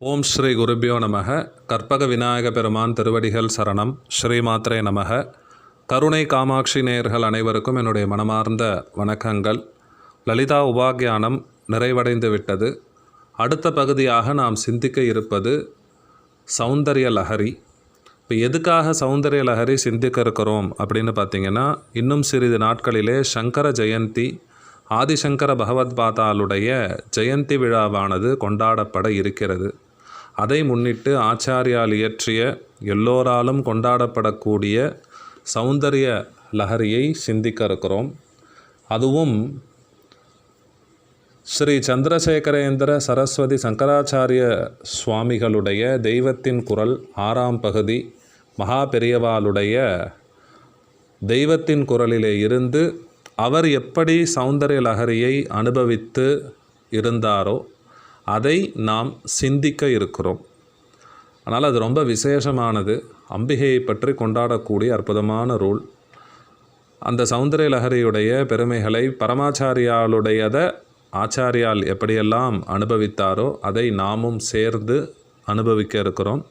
ஓம் ஸ்ரீ குருபியோ நமக. கற்பக விநாயக பெருமான் திருவடிகள் சரணம். ஸ்ரீமாத்ரே நமக. கருணை காமாட்சி நேயர்கள் அனைவருக்கும் என்னுடைய மனமார்ந்த வணக்கங்கள். லலிதா உபாக்கியானம் நிறைவடைந்து விட்டது. அடுத்த பகுதியாக நாம் சிந்திக்க இருப்பது சௌந்தர்ய லஹரி. இப்போ எதுக்காக சௌந்தர்ய லஹரி சிந்திக்க இருக்கிறோம் அப்படின்னு பார்த்தீங்கன்னா இன்னும் சிறிது நாட்களிலே சங்கர ஜெயந்தி ஆதிசங்கர பகவத்பாதாளுடைய ஜெயந்தி விழாவானது கொண்டாடப்பட இருக்கிறது. அதை முன்னிட்டு ஆச்சாரியால் இயற்றிய எல்லோராலும் கொண்டாடப்படக்கூடிய சௌந்தரிய லஹரியை சிந்திக்க இருக்கிறோம். அதுவும் ஸ்ரீ சந்திரசேகரேந்திர சரஸ்வதி சங்கராச்சாரிய சுவாமிகளுடைய தெய்வத்தின் குரல் ஆறாம் பகுதி மகா பெரியவாளுடைய தெய்வத்தின் குரலிலே இருந்து அவர் எப்படி சௌந்தரிய லஹரியை அனுபவித்து இருந்தாரோ அதை நாம் சிந்திக்க இருக்கிறோம். ஆனால் அது ரொம்ப விசேஷமானது. அம்பிகையை பற்றி கொண்டாடக்கூடிய அற்புதமான ரூல். அந்த சௌந்தரிய லஹரியுடைய பெருமைகளை பரமாச்சாரியாளுடையதை ஆச்சாரியால் எப்படியெல்லாம் அனுபவித்தாரோ அதை நாமும் சேர்ந்து அனுபவிக்க இருக்கிறோம்.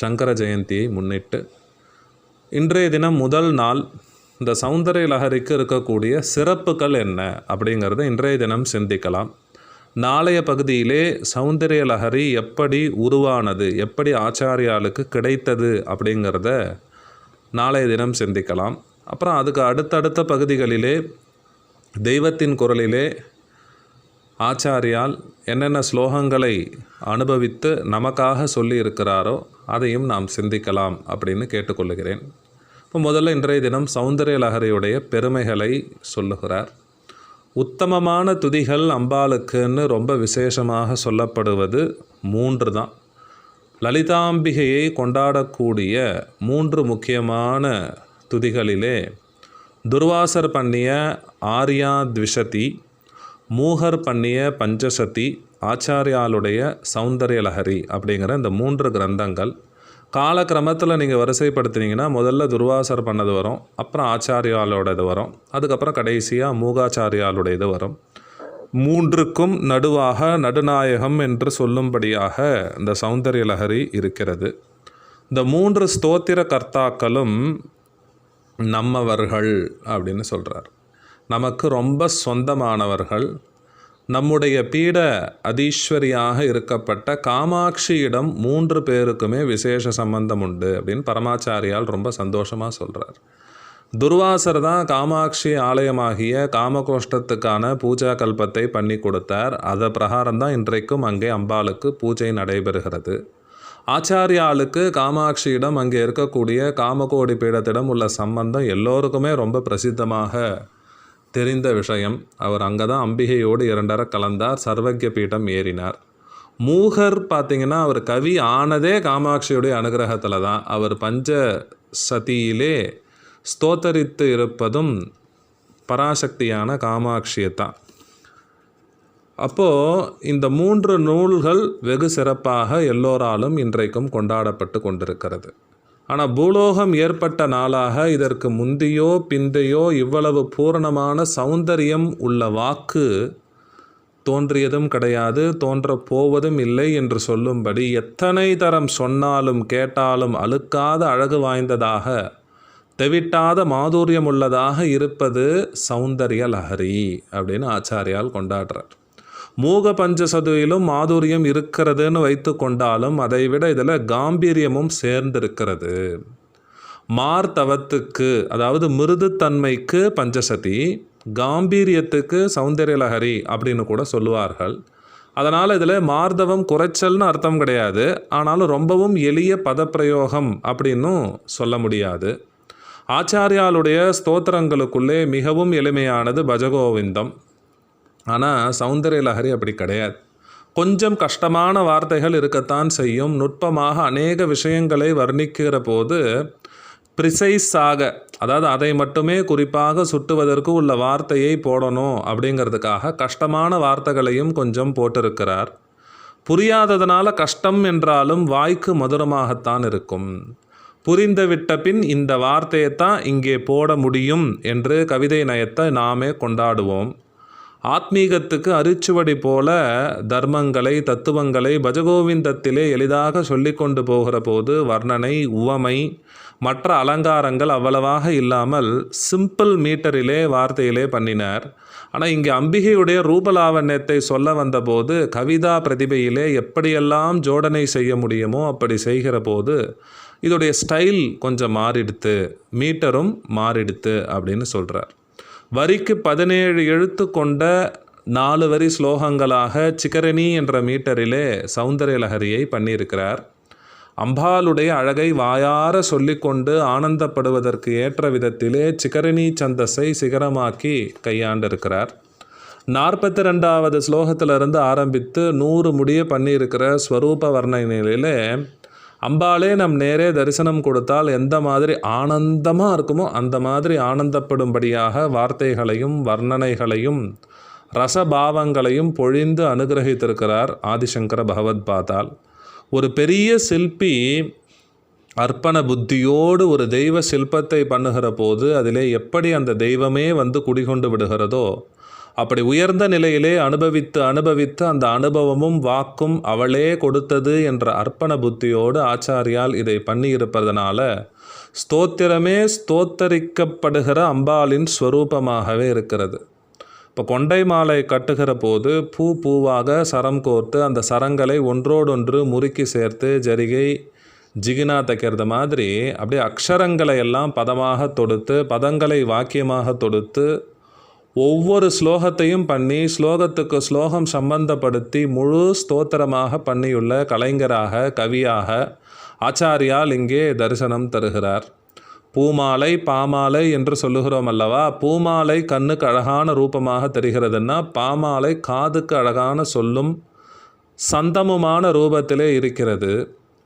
சங்கர ஜெயந்தியை முன்னிட்டு. இன்றைய தினம் முதல் நாள் இந்த சௌந்தரிய லஹரிக்கு இருக்கக்கூடிய சிறப்புகள் என்ன அப்படிங்கிறத இன்றைய தினம் சிந்திக்கலாம். நாளைய பகுதியிலே சௌந்தரிய லகரி எப்படி உருவானது எப்படி ஆச்சாரியாளுக்கு கிடைத்தது அப்படிங்கிறத நாளைய தினம் சிந்திக்கலாம். அப்புறம் அதுக்கு அடுத்தடுத்த பகுதிகளிலே தெய்வத்தின் குரலிலே ஆச்சாரியால் என்னென்ன ஸ்லோகங்களை அனுபவித்து நமக்காக சொல்லி இருக்கிறாரோ அதையும் நாம் சிந்திக்கலாம் அப்படின்னு கேட்டுக்கொள்கிறேன் இப்போ முதல்ல இன்றைய தினம் சௌந்தரிய லகரியுடைய பெருமைகளை சொல்லுகிறார். உத்தமமான துதிகள் அம்பாளுக்குன்னு ரொம்ப விசேஷமாக சொல்லப்படுவது மூன்று தான். லலிதாம்பிகையை கொண்டாடக்கூடிய மூன்று முக்கியமான துதிகளிலே துர்வாசர் பண்ணிய ஆர்யா த்விஷதி மூகர் பண்ணிய பஞ்சசதி ஆச்சாரியாளுடைய சௌந்தர்ய லஹரி அப்படிங்கிற இந்த மூன்று கிரந்தங்கள் காலக்கிரமத்தில் நீங்கள் வரிசைப்படுத்துனீங்கன்னா முதல்ல துர்வாசர் பண்ணது வரும் அப்புறம் ஆச்சாரியாலோடது வரும் அதுக்கப்புறம் கடைசியாக மூகாச்சாரியாலுடையது வரும். மூன்றுக்கும் நடுவாக நடுநாயகம் என்று சொல்லும்படியாக இந்த சௌந்தர்ய லஹரி இருக்கிறது. இந்த மூன்று ஸ்தோத்திர கர்த்தாக்களும் நம்மவர்கள் அப்படின்னு சொல்கிறார் நமக்கு ரொம்ப சொந்தமானவர்கள். நம்முடைய பீட அதீஸ்வரியாக இருக்கப்பட்ட காமாட்சியிடம் மூன்று பேருக்குமே விசேஷ சம்பந்தம் உண்டு அப்படின்னு பரமாச்சாரியால் ரொம்ப சந்தோஷமாக சொல்கிறார் துர்வாசர் தான் காமாட்சி ஆலயமாகிய காமகோஷ்டத்துக்கான பூஜா கல்பத்தை பண்ணி கொடுத்தார். அதை பிரகாரம் தான் இன்றைக்கும் அங்கே அம்பாளுக்கு பூஜை நடைபெறுகிறது. ஆச்சாரியாளுக்கு காமாட்சியிடம் அங்கே இருக்கக்கூடிய காமகோடி பீடத்திடம் உள்ள சம்பந்தம் எல்லோருக்குமே ரொம்ப பிரசித்தமாக தெரிந்த விஷயம். அவர் அங்கே தான் அம்பிகையோடு இரண்டர கலந்தார் சர்வக்கிய பீடம் ஏறினார். மூகர் பார்த்திங்கன்னா அவர் கவி ஆனதே காமாட்சியுடைய அனுகிரகத்தில் தான் அவர் பஞ்ச சதியிலே ஸ்தோத்தரித்து இருப்பதும் பராசக்தியான காமாட்சியை தான் அப்போது இந்த மூன்று நூல்கள் வெகு சிறப்பாக எல்லோராலும் இன்றைக்கும் கொண்டாடப்பட்டு கொண்டிருக்கிறது. ஆனால் பூலோகம் ஏற்பட்ட நாளாக இதற்கு முந்தையோ பிந்தையோ இவ்வளவு பூரணமான சௌந்தரியம் உள்ள வாக்கு தோன்றியதும் கிடையாது தோன்ற போவதும் இல்லை என்று சொல்லும்படி எத்தனை தரம் சொன்னாலும் கேட்டாலும் அழுக்காத அழகு வாய்ந்ததாக தெவிட்டாத மாதுரியம் உள்ளதாக இருப்பது சௌந்தர்ய லஹரி அப்படின்னு ஆச்சாரியால் கொண்டாடுறார். மூக பஞ்சசதுவிலும் மாதுரியம் இருக்கிறதுன்னு வைத்து கொண்டாலும் அதை விட இதில் காம்பீரியமும் சேர்ந்திருக்கிறது. மார்த்தவத்துக்கு அதாவது மிருதுத்தன்மைக்கு பஞ்சசதி காம்பீரியத்துக்கு சௌந்தர்யலஹரி அப்படின்னு கூட சொல்லுவார்கள். அதனால் இதில் மார்தவம் குறைச்சல்னு அர்த்தம் கிடையாது. ஆனாலும் ரொம்பவும் எளிய பதப்பிரயோகம் அப்படின்னும் சொல்ல முடியாது. ஆச்சாரியாளுடைய ஸ்தோத்திரங்களுக்குள்ளே மிகவும் எளிமையானது பஜகோவிந்தம். ஆனால் சௌந்தர்ய லஹரி அப்படி கிடையாது. கொஞ்சம் கஷ்டமான வார்த்தைகள் இருக்கத்தான் செய்யும். நுட்பமாக அநேக விஷயங்களை வர்ணிக்கிற போது ப்ரிசைஸாக அதாவது அதை மட்டுமே குறிப்பாக சுட்டுவதற்கு உள்ள வார்த்தையை போடணும் அப்படிங்கிறதுக்காக கஷ்டமான வார்த்தைகளையும் கொஞ்சம் போட்டிருக்கிறார். புரியாததனால கஷ்டம் என்றாலும் வாய்க்கு மதுரமாகத்தான் இருக்கும். புரிந்துவிட்ட பின் இந்த வார்த்தையை தான் இங்கே போட முடியும் என்று கவிதை நயத்தை நாமே கொண்டாடுவோம். ஆத்மீகத்துக்கு அரிச்சுவடி போல தர்மங்களை தத்துவங்களை பஜகோவிந்தத்திலே எளிதாக சொல்லி கொண்டு போகிற போது வர்ணனை உவமை மற்ற அலங்காரங்கள் அவ்வளவாக இல்லாமல் சிம்பிள் மீட்டரிலே வார்த்தையிலே பண்ணினார். ஆனால் இங்கே அம்பிகையுடைய ரூபலாவண்யத்தை சொல்ல வந்தபோது கவிதா பிரதிபையிலே எப்படியெல்லாம் ஜோடனை செய்ய முடியுமோ அப்படி செய்கிற போது இதோடைய ஸ்டைல் கொஞ்சம் மாறிடுத்து மீட்டரும் மாறிடுத்து அப்படின்னு சொல்கிறார் வரிக்கு பதினேழு எழுத்து கொண்ட நாலு வரி ஸ்லோகங்களாக சிக்கரணி என்ற மீட்டரிலே சௌந்தர்யலஹரியை பண்ணியிருக்கிறார். அம்பாளுடைய அழகை வாயார சொல்லிக்கொண்டு ஆனந்தப்படுவதற்கு ஏற்ற விதத்திலே சிக்கரணி சந்தஸை சிகரமாக்கி கையாண்டிருக்கிறார். நாற்பத்தி ரெண்டாவது ஸ்லோகத்திலிருந்து ஆரம்பித்து நூறு முடிய பண்ணியிருக்கிற ஸ்வரூப வர்ணனையிலே அம்பாளே நம் நேரே தரிசனம் கொடுத்தால் எந்த மாதிரி ஆனந்தமாக இருக்குமோ அந்த மாதிரி ஆனந்தப்படும்படியாக வார்த்தைகளையும் வர்ணனைகளையும் ரசபாவங்களையும் பொழிந்து அனுகிரகித்திருக்கிறார் ஆதிசங்கர பகவத் பாதால் ஒரு பெரிய சிற்பி அர்ப்பண புத்தியோடு ஒரு தெய்வ சிற்பத்தை பண்ணுகிற போது அதிலே எப்படி அந்த தெய்வமே வந்து குடிகொண்டு விடுகிறதோ அப்படி உயர்ந்த நிலையிலே அனுபவித்து அனுபவித்து அந்த அனுபவமும் வாக்கும் அவளே கொடுத்தது என்ற அர்ப்பண புத்தியோடு ஆச்சாரியால் இதை பண்ணியிருப்பதனால ஸ்தோத்திரமே ஸ்தோத்தரிக்கப்படுகிற அம்பாளின் ஸ்வரூபமாகவே இருக்கிறது. இப்போ கொண்டை மாலை கட்டுகிற போது பூ பூவாக சரம் கோர்த்து அந்த சரங்களை ஒன்றோடொன்று முறுக்கி சேர்த்து ஜரிகை ஜிகினா தைக்கிறது மாதிரி அப்படியே அக்ஷரங்களை எல்லாம் பதமாக தொடுத்து பதங்களை வாக்கியமாக தொடுத்து ஒவ்வொரு ஸ்லோகத்தையும் பண்ணி ஸ்லோகத்துக்கு ஸ்லோகம் சம்பந்தப்படுத்தி முழு ஸ்தோத்திரமாக பண்ணியுள்ள கலைஞராக கவியாக ஆச்சாரியால் இங்கே தரிசனம் தருகிறார். பூமாலை பாமாலை என்று சொல்லுகிறோம் அல்லவா? பூமாலை கண்ணுக்கு அழகான ரூபமாக தெரிகிறதுன்னா பாமாலை காதுக்கு அழகான சொல்லும் சந்தமுமான ரூபத்திலே இருக்கிறது.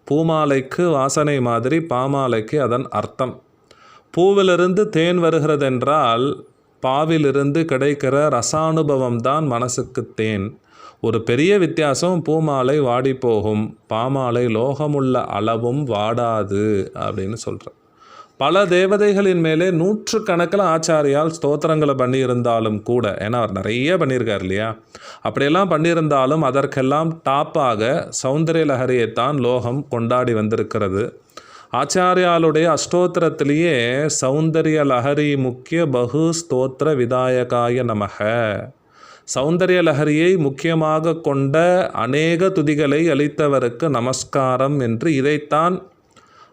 பூமாலைக்கு வாசனை மாதிரி பாமாலைக்கு அதன் அர்த்தம். பூவிலிருந்து தேன் வருகிறதென்றால் பாவிலிருந்து கிடைக்கிற ரசானுபவம் தான் மனசுக்கு தேன். ஒரு பெரிய வித்தியாசம் பூமாலை வாடி போகும் பாமாலை லோகமுள்ள அளவும் வாடாது அப்படின்னு சொல்கிறேன் பல தேவதைகளின் மேலே நூற்றுக்கணக்கில் ஆச்சாரியால் ஸ்தோத்திரங்களை பண்ணியிருந்தாலும் கூட ஏன்னா அவர் நிறைய பண்ணியிருக்கார் இல்லையா? அப்படியெல்லாம் பண்ணியிருந்தாலும் அதற்கெல்லாம் டாப்பாக சௌந்தரிய லஹரியைத்தான் லோகம் கொண்டாடி வந்திருக்கிறது. ஆச்சாரியாளுடைய அஷ்டோத்திரத்திலேயே சௌந்தரிய லஹரி முக்கிய பகு ஸ்தோத்திர விதாயகாய நமக. சௌந்தரிய லஹரியை முக்கியமாக கொண்ட அநேக துதிகளை அளித்தவருக்கு நமஸ்காரம் என்று இதைத்தான்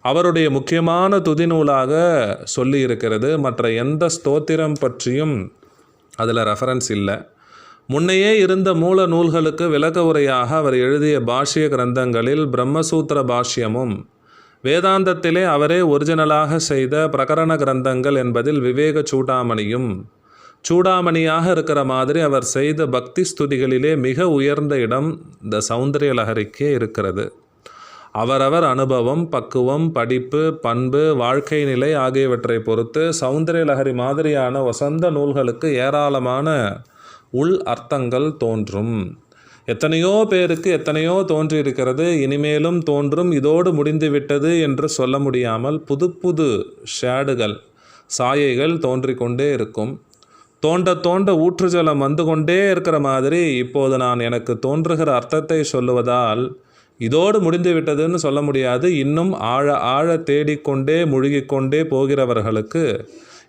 அவருடைய முக்கியமான துதி நூலாக சொல்லி இருக்கிறது மற்ற எந்த ஸ்தோத்திரம் பற்றியும் அதில் ரெஃபரன்ஸ் இல்லை. முன்னையே இருந்த மூல நூல்களுக்கு விளக்க உரையாக அவர் எழுதிய பாஷ்ய கிரந்தங்களில் பிரம்மசூத்திர பாஷ்யமும் வேதாந்தத்திலே அவரே ஒரிஜினலாக செய்த பிரகரண கிரந்தங்கள் என்பதில் விவேக சூடாமணியும் சூடாமணியாக இருக்கிற மாதிரி அவர் செய்த பக்தி ஸ்துதிகளிலே மிக உயர்ந்த இடம் இந்த சௌந்தரிய லகரிக்கே இருக்கிறது. அவரவர் அனுபவம் பக்குவம் படிப்பு பண்பு வாழ்க்கை நிலை ஆகியவற்றை பொறுத்து சௌந்தரிய லகரி மாதிரியான வசந்த நூல்களுக்கு ஏராளமான உள் அர்த்தங்கள் தோன்றும். எத்தனையோ பேருக்கு எத்தனையோ தோன்றியிருக்கிறது இனிமேலும் தோன்றும் இதோடு முடிந்துவிட்டது என்று சொல்ல முடியாமல் புது புது ஷேடுகள் சாயைகள் தோன்றிக்கொண்டே இருக்கும். தோண்ட தோண்ட ஊற்றுஜலம் வந்து கொண்டே இருக்கிற மாதிரி இப்போது நான் எனக்கு தோன்றுகிற அர்த்தத்தை சொல்லுவதால் இதோடு முடிந்து விட்டதுன்னு சொல்ல முடியாது. இன்னும் ஆழ ஆழ தேடிக்கொண்டே முழுகிக்கொண்டே போகிறவர்களுக்கு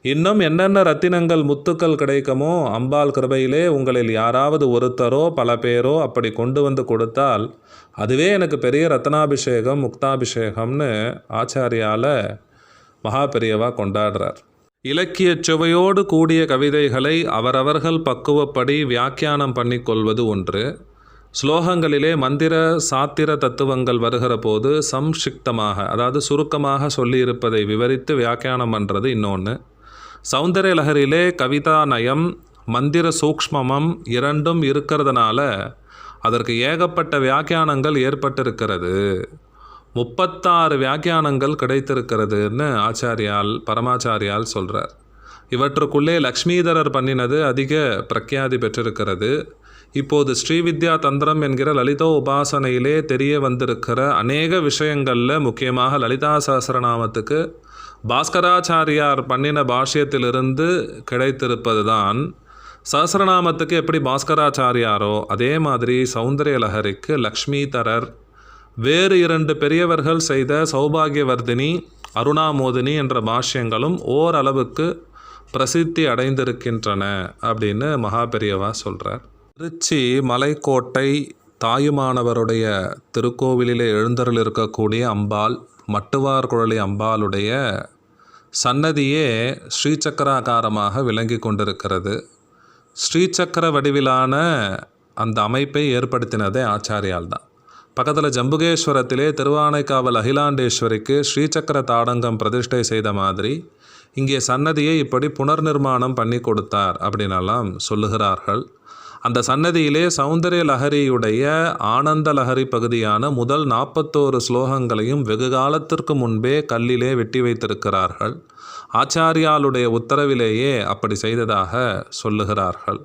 இன்னும் என்னென்ன ரத்தினங்கள் முத்துக்கள் கிடைக்குமோ அம்பாள் கிருபையிலே உங்களில் யாராவது ஒருத்தரோ பல பேரோ அப்படி கொண்டு வந்து கொடுத்தால் அதுவே எனக்கு பெரிய ரத்னாபிஷேகம் முக்தாபிஷேகம்னு ஆச்சாரியால மகா பெரியவா கொண்டாடுறார். இலக்கிய சுவையோடு கூடிய கவிதைகளை அவரவர்கள் பக்குவப்படி வியாக்கியானம் பண்ணிக்கொள்வது ஒன்று. ஸ்லோகங்களிலே மந்திர சாத்திர தத்துவங்கள் வருகிற போது சம்ஷிக்தமாக அதாவது சுருக்கமாக சொல்லியிருப்பதை விவரித்து வியாக்கியானம் பண்ணுறது இன்னொன்று சௌந்தரிய லஹரியிலே கவிதா நயம் மந்திர சூக்ஷ்மமம் இரண்டும் இருக்கிறதுனால அதற்கு ஏகப்பட்ட வியாக்கியானங்கள் ஏற்பட்டிருக்கிறது. முப்பத்தாறு வியாக்கியானங்கள் கிடைத்திருக்கிறதுன்னு ஆச்சாரியால் பரமாச்சாரியால் சொல்கிறார் இவற்றுக்குள்ளே லக்ஷ்மீதரர் பண்ணினது அதிக பிரக்யாதி பெற்றிருக்கிறது. இப்போது ஸ்ரீவித்யா தந்திரம் என்கிற லலிதோ உபாசனையிலே தெரிய வந்திருக்கிற அநேக விஷயங்களில் முக்கியமாக லலிதா சஹஸ்ரநாமத்துக்கு பாஸ்கராச்சாரியார் பண்ணின பாஷ்யத்திலிருந்து கிடைத்திருப்பது தான் சஹஸ்ரநாமத்துக்கு எப்படி பாஸ்கராச்சாரியாரோ அதே மாதிரி சௌந்தரிய லஹரிக்கு லக்ஷ்மிதரர் வேறு இரண்டு பெரியவர்கள் செய்த சௌபாகியவர்தினி அருணாமோதினி என்ற பாஷ்யங்களும் ஓரளவுக்கு பிரசித்தி அடைந்திருக்கின்றன அப்படின்னு மகா பெரியவா சொல்கிறார் திருச்சி மலைக்கோட்டை தாயுமானவருடைய திருக்கோவிலிலே எழுந்தருள் இருக்கக்கூடிய அம்பாள் மட்டுவார் குழலி அம்பாளுடைய சன்னதியே ஸ்ரீசக்கராகாரமாக விளங்கி கொண்டிருக்கிறது. ஸ்ரீசக்கர வடிவிலான அந்த அமைப்பை ஏற்படுத்தினதே ஆச்சாரியால் தான் பக்கத்தில் ஜம்புகேஸ்வரத்திலே திருவானைக்காவல் அகிலாண்டேஸ்வரிக்கு ஸ்ரீசக்கர தாடங்கம் பிரதிஷ்டை செய்த மாதிரி இங்கே சன்னதியை இப்படி புனர்நிர்மாணம் பண்ணி கொடுத்தார் அப்படின்னெல்லாம் சொல்லுகிறார்கள். அந்த சன்னதியிலே சௌந்தரிய லஹரியுடைய ஆனந்த லஹரி பகுதியான முதல் நாற்பத்தோரு ஸ்லோகங்களையும் வெகு காலத்திற்கு முன்பே கல்லிலே வெட்டி வைத்திருக்கிறார்கள். ஆச்சாரியாளுடைய உத்தரவிலேயே அப்படி செய்ததாக சொல்லுகிறார்கள்.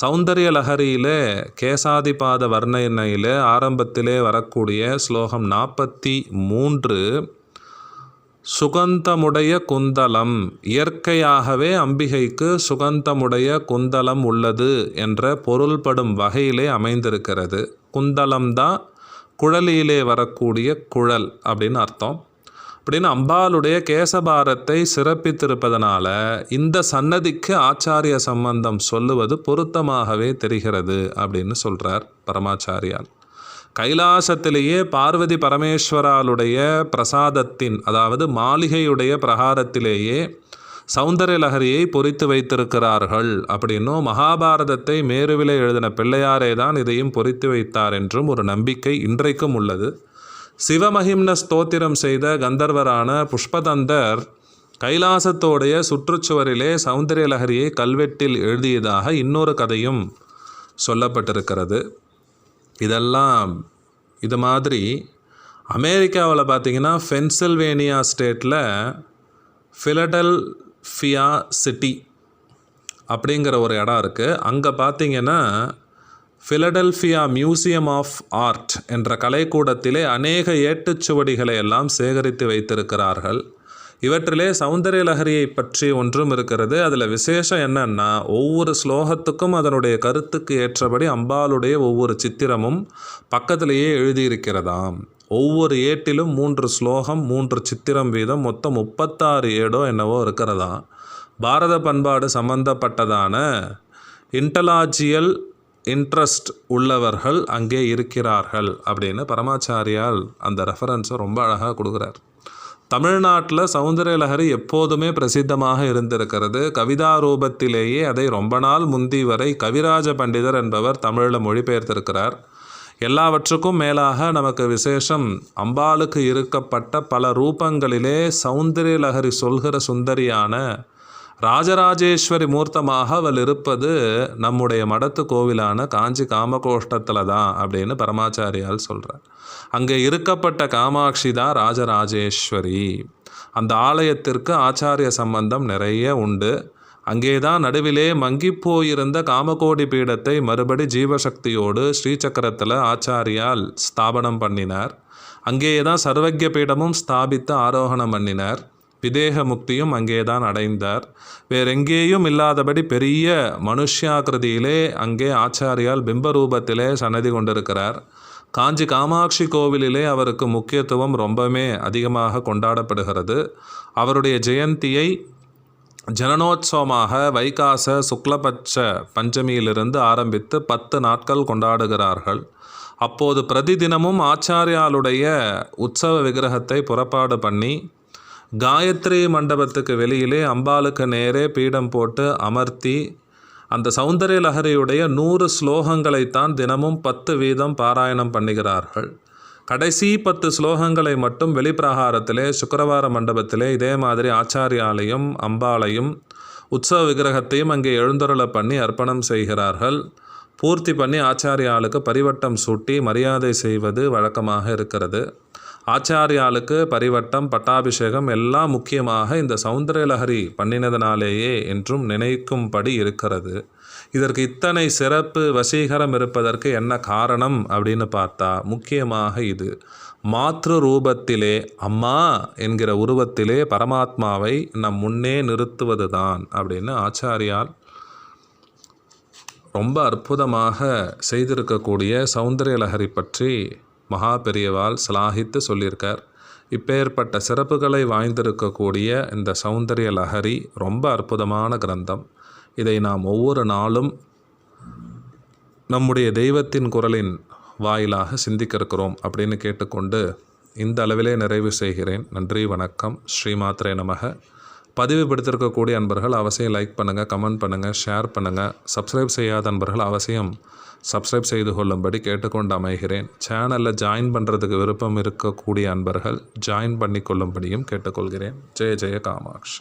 சௌந்தரிய லஹரியிலே கேசாதிபாத வர்ணனையிலே ஆரம்பத்திலே வரக்கூடிய ஸ்லோகம் நாற்பத்தி மூன்று சுகந்தமுடைய குந்தலம். இயற்கையாகவே அம்பிகைக்கு சுகந்தமுடைய குந்தலம் உள்ளது என்ற பொருள்படும் வகையிலே அமைந்திருக்கிறது. குந்தலம்தான் குழலியிலே வரக்கூடிய குழல் அப்படின்னு அர்த்தம். அப்படின்னு அம்பாளுடைய கேசபாரத்தை சிறப்பித்திருப்பதனால இந்த சன்னதிக்கு ஆச்சாரிய சம்பந்தம் சொல்லுவது பொருத்தமாகவே தெரிகிறது அப்படின்னு சொல்கிறார் பரமாச்சாரியால் கைலாசத்திலேயே பார்வதி பரமேஸ்வராளுடைய பிரசாதத்தின் அதாவது மாளிகையுடைய பிரகாரத்திலேயே சௌந்தரிய பொறித்து வைத்திருக்கிறார்கள் அப்படின்னும் மகாபாரதத்தை மேருவிலே எழுதின பிள்ளையாரே தான் இதையும் பொறித்து வைத்தார் என்றும் ஒரு நம்பிக்கை இன்றைக்கும் உள்ளது. சிவமஹிம்ன ஸ்தோத்திரம் செய்த கந்தர்வரான புஷ்பதந்தர் கைலாசத்தோடைய சுற்றுச்சுவரிலே சௌந்தரிய கல்வெட்டில் எழுதியதாக இன்னொரு கதையும் சொல்லப்பட்டிருக்கிறது. இதெல்லாம் இது மாதிரி அமெரிக்காவில் பார்த்தீங்கன்னா பென்சில்வேனியா ஸ்டேட்டில் ஃபிலடல்ஃபியா சிட்டி அப்படிங்கிற ஒரு இடம் இருக்குது. அங்கே பார்த்தீங்கன்னா ஃபிலடெல்ஃபியா மியூசியம் ஆஃப் ஆர்ட் என்ற கலைக்கூடத்திலே அநேக ஏட்டுச்சுவடிகளை எல்லாம் சேகரித்து வைத்திருக்கிறார்கள். இவற்றிலே சௌந்தரிய லஹரியை பற்றி ஒன்றும் இருக்கிறது. அதில் விசேஷம் என்னன்னா ஒவ்வொரு ஸ்லோகத்துக்கும் அதனுடைய கருத்துக்கு ஏற்றபடி அம்பாளுடைய ஒவ்வொரு சித்திரமும் பக்கத்திலேயே எழுதியிருக்கிறதாம். ஒவ்வொரு ஏட்டிலும் மூன்று ஸ்லோகம் மூன்று சித்திரம் வீதம் மொத்தம் முப்பத்தாறு ஏடோ என்னவோ இருக்கிறதாம். பாரத பண்பாடு சம்பந்தப்பட்டதான இன்டலாஜியல் இன்ட்ரெஸ்ட் உள்ளவர்கள் அங்கே இருக்கிறார்கள் அப்படின்னு பரமாச்சாரியால் அந்த ரெஃபரன்ஸை ரொம்ப அழகாக கொடுக்குறார். தமிழ்நாட்டில் சௌந்தரிய எப்போதுமே பிரசித்தமாக இருந்திருக்கிறது. கவிதா ரூபத்திலேயே அதை ரொம்ப நாள் முந்தி வரை கவிராஜ பண்டிதர் என்பவர் தமிழில் மொழிபெயர்த்திருக்கிறார். எல்லாவற்றுக்கும் மேலாக நமக்கு விசேஷம் அம்பாளுக்கு இருக்கப்பட்ட பல ரூபங்களிலே சௌந்தரியலஹரி சொல்கிற சுந்தரியான ராஜராஜேஸ்வரி மூர்த்தமாக அவள் இருப்பது நம்முடைய மடத்து கோவிலான காஞ்சி காமகோஷ்டத்தில் தான் அப்படின்னு பரமாச்சாரியால் சொல்கிறார் அங்கே இருக்கப்பட்ட காமாட்சி தான் ராஜராஜேஸ்வரி. அந்த ஆலயத்திற்கு ஆச்சாரிய சம்பந்தம் நிறைய உண்டு. அங்கே தான் நடுவிலே மங்கி போயிருந்த காமகோடி பீடத்தை மறுபடி ஜீவசக்தியோடு ஸ்ரீசக்கரத்தில் ஆச்சாரியால் ஸ்தாபனம் பண்ணினார். அங்கேயே தான் சர்வக்ய பீடமும் ஸ்தாபித்து ஆரோகணம் பண்ணினார். விதேக முக்தியும் அங்கே தான் அடைந்தார். வேறெங்கேயும் இல்லாதபடி பெரிய மனுஷ்யாகிருதியிலே அங்கே ஆச்சாரியால் பிம்பரூபத்திலே சன்னதி கொண்டிருக்கிறார். காஞ்சி காமாட்சி கோவிலிலே அவருக்கு முக்கியத்துவம் ரொம்பவே அதிகமாக கொண்டாடப்படுகிறது. அவருடைய ஜெயந்தியை ஜனனோத்சவமாக வைகாச சுக்லபட்ச பஞ்சமியிலிருந்து ஆரம்பித்து பத்து நாட்கள் கொண்டாடுகிறார்கள். அப்போது பிரதிதினமும் ஆச்சாரியாளுடைய உற்சவ விக்கிரகத்தை புறப்பாடு பண்ணி காயத்ரி மண்டபத்துக்கு வெளியிலே அம்பாளுக்கு நேரே பீடம் போட்டு அமர்த்தி அந்த சௌந்தரிய லஹரியுடைய நூறு ஸ்லோகங்களைத்தான் தினமும் பத்து வீதம் பாராயணம் பண்ணுகிறார்கள். கடைசி பத்து ஸ்லோகங்களை மட்டும் வெளிப்பிரகாரத்திலே சுக்கரவார மண்டபத்திலே இதே மாதிரி ஆச்சாரியாலையும் அம்பாளையும் உற்சவ விக்கிரகத்தையும் அங்கே எழுந்தருளை பண்ணி அர்ப்பணம் செய்கிறார்கள். பூர்த்தி பண்ணி ஆச்சாரியாளுக்கு பரிவட்டம் சூட்டி மரியாதை செய்வது வழக்கமாக இருக்கிறது. ஆச்சாரியாளுக்கு பரிவட்டம் பட்டாபிஷேகம் எல்லாம் முக்கியமாக இந்த சௌந்தரலஹரி பண்ணினதனாலேயே என்றும் நினைக்கும்படி இருக்கிறது. இதற்கு இத்தனை சிறப்பு வசீகரம் இருப்பதற்கு என்ன காரணம் அப்படின்னு பார்த்தா முக்கியமாக இது. மாத்ரு ரூபத்திலே அம்மா என்கிற உருவத்திலே பரமாத்மாவை நம் முன்னே நிறுத்துவது தான் அப்படின்னு ஆச்சாரியால் ரொம்ப அற்புதமாக செய்திருக்கக்கூடிய சௌந்தரிய லஹரி பற்றி மகா பெரியவால் சலாகித்து சொல்லியிருக்கார். இப்பேற்பட்ட சிறப்புகளை வாய்ந்திருக்கக்கூடிய இந்த சௌந்தரிய லஹரி ரொம்ப அற்புதமான கிரந்தம். இதை நாம் ஒவ்வொரு நாளும் நம்முடைய தெய்வத்தின் குரலின் வாயிலாக சிந்திக்க இருக்கிறோம் அப்படின்னு கேட்டுக்கொண்டு இந்த அளவிலே நிறைவு செய்கிறேன். நன்றி வணக்கம். ஸ்ரீமாத்ரே நமக. பதிவு படுத்திருக்கக்கூடிய அன்பர்கள் அவசியம் லைக் பண்ணுங்கள் கமெண்ட் பண்ணுங்கள் ஷேர் பண்ணுங்கள் சப்ஸ்கிரைப் செய்யாத அன்பர்கள் அவசியம் சப்ஸ்கிரைப் செய்து கொள்ளும்படி கேட்டுக்கொண்டு அமைகிறேன். சேனலில் ஜாயின் பண்ணுறதுக்கு விருப்பம் இருக்கக்கூடிய அன்பர்கள் ஜாயின் பண்ணி கொள்ளும்படியும் கேட்டுக்கொள்கிறேன். ஜெய ஜெய காமாட்சி